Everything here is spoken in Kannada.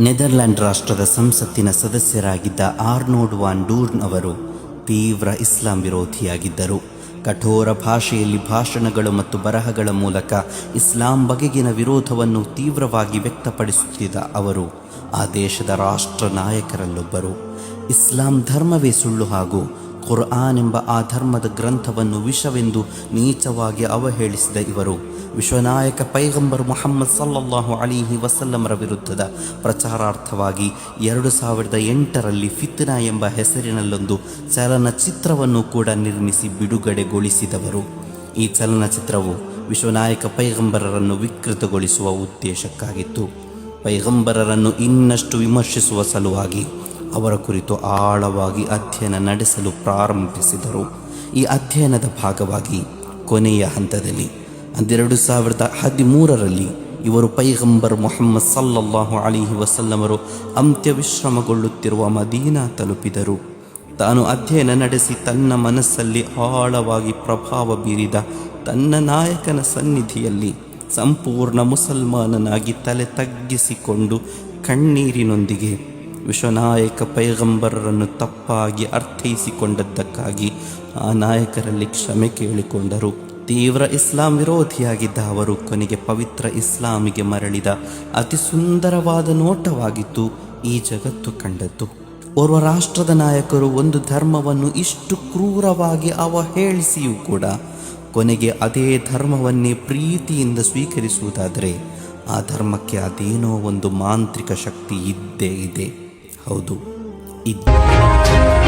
ನೆದರ್ಲ್ಯಾಂಡ್ ರಾಷ್ಟ್ರದ ಸಂಸತ್ತಿನ ಸದಸ್ಯರಾಗಿದ್ದ ಆರ್ನೋಡ್ ವಾನ್ ಡೂರ್ನ್ ಅವರು ತೀವ್ರ ಇಸ್ಲಾಂ ವಿರೋಧಿಯಾಗಿದ್ದರು. ಕಠೋರ ಭಾಷೆಯಲ್ಲಿ ಭಾಷಣಗಳು ಮತ್ತು ಬರಹಗಳ ಮೂಲಕ ಇಸ್ಲಾಂ ಬಗೆಗಿನ ವಿರೋಧವನ್ನು ತೀವ್ರವಾಗಿ ವ್ಯಕ್ತಪಡಿಸುತ್ತಿದ್ದ ಅವರು ಆ ದೇಶದ ರಾಷ್ಟ್ರ ನಾಯಕರಲ್ಲೊಬ್ಬರು. ಇಸ್ಲಾಂ ಧರ್ಮವೇ ಸುಳ್ಳು ಹಾಗೂ ಕುರ್ಆನ್ ಎಂಬ ಆ ಧರ್ಮದ ಗ್ರಂಥವನ್ನು ವಿಷವೆಂದು ನೀಚವಾಗಿ ಅವಹೇಳಿಸಿದ ಇವರು. ವಿಶ್ವನಾಯಕ ಪೈಗಂಬರ್ ಮೊಹಮ್ಮದ್ ಸಲ್ಲಲ್ಲಾಹು ಅಲಿಹಿ ವಸಲ್ಲಮರ ವಿರುದ್ಧದ ಪ್ರಚಾರಾರ್ಥವಾಗಿ ಎರಡು ಸಾವಿರದ ಎಂಟರಲ್ಲಿ ಫಿತ್ನಾ ಎಂಬ ಹೆಸರಿನಲ್ಲೊಂದು ಚಲನಚಿತ್ರವನ್ನು ಕೂಡ ನಿರ್ಮಿಸಿ ಬಿಡುಗಡೆಗೊಳಿಸಿದವರು. ಈ ಚಲನಚಿತ್ರವು ವಿಶ್ವನಾಯಕ ಪೈಗಂಬರರನ್ನು ವಿಕೃತಗೊಳಿಸುವ ಉದ್ದೇಶಕ್ಕಾಗಿತ್ತು. ಪೈಗಂಬರರನ್ನು ಇನ್ನಷ್ಟು ವಿಮರ್ಶಿಸುವ ಸಲುವಾಗಿ ಅವರ ಕುರಿತು ಆಳವಾಗಿ ಅಧ್ಯಯನ ನಡೆಸಲು ಪ್ರಾರಂಭಿಸಿದರು. ಈ ಅಧ್ಯಯನದ ಭಾಗವಾಗಿ ಕೊನೆಯ ಹಂತದಲ್ಲಿ ಅಂದೆರಡು ಸಾವಿರದ ಹದಿಮೂರರಲ್ಲಿ ಇವರು ಪೈಗಂಬರ್ ಮೊಹಮ್ಮದ್ ಸಲ್ಲಲ್ಲಾಹು ಅಲಿಹಿ ವಸಲ್ಲಮರು ಅಂತ್ಯವಿಶ್ರಮಗೊಳ್ಳುತ್ತಿರುವ ಮದೀನಾ ತಲುಪಿದರು. ತಾನು ಅಧ್ಯಯನ ನಡೆಸಿ ತನ್ನ ಮನಸ್ಸಲ್ಲಿ ಆಳವಾಗಿ ಪ್ರಭಾವ ಬೀರಿದ ತನ್ನ ನಾಯಕನ ಸನ್ನಿಧಿಯಲ್ಲಿ ಸಂಪೂರ್ಣ ಮುಸಲ್ಮಾನನಾಗಿ ತಲೆ ತಗ್ಗಿಸಿಕೊಂಡು ಕಣ್ಣೀರಿನೊಂದಿಗೆ ವಿಶ್ವನಾಯಕ ಪೈಗಂಬರರನ್ನು ತಪ್ಪಾಗಿ ಅರ್ಥೈಸಿಕೊಂಡದ್ದಕ್ಕಾಗಿ ಆ ನಾಯಕರಲ್ಲಿ ಕ್ಷಮೆ ಕೇಳಿಕೊಂಡರು. ತೀವ್ರ ಇಸ್ಲಾಂ ವಿರೋಧಿಯಾಗಿದ್ದ ಅವರು ಕೊನೆಗೆ ಪವಿತ್ರ ಇಸ್ಲಾಮಿಗೆ ಮರಳಿದ ಅತಿ ಸುಂದರವಾದ ನೋಟವಾಗಿತ್ತು ಈ ಜಗತ್ತು ಕಂಡದ್ದು. ಓರ್ವ ರಾಷ್ಟ್ರದ ನಾಯಕರು ಒಂದು ಧರ್ಮವನ್ನು ಇಷ್ಟು ಕ್ರೂರವಾಗಿ ಅವಹೇಳಿಸಿಯೂ ಕೂಡ ಕೊನೆಗೆ ಅದೇ ಧರ್ಮವನ್ನೇ ಪ್ರೀತಿಯಿಂದ ಸ್ವೀಕರಿಸುವುದಾದರೆ ಆ ಧರ್ಮಕ್ಕೆ ಅದೇನೋ ಒಂದು ಮಾಂತ್ರಿಕ ಶಕ್ತಿ ಇದ್ದೇ ಇದೆ. ಹೌದು. ಇದ್ದೇ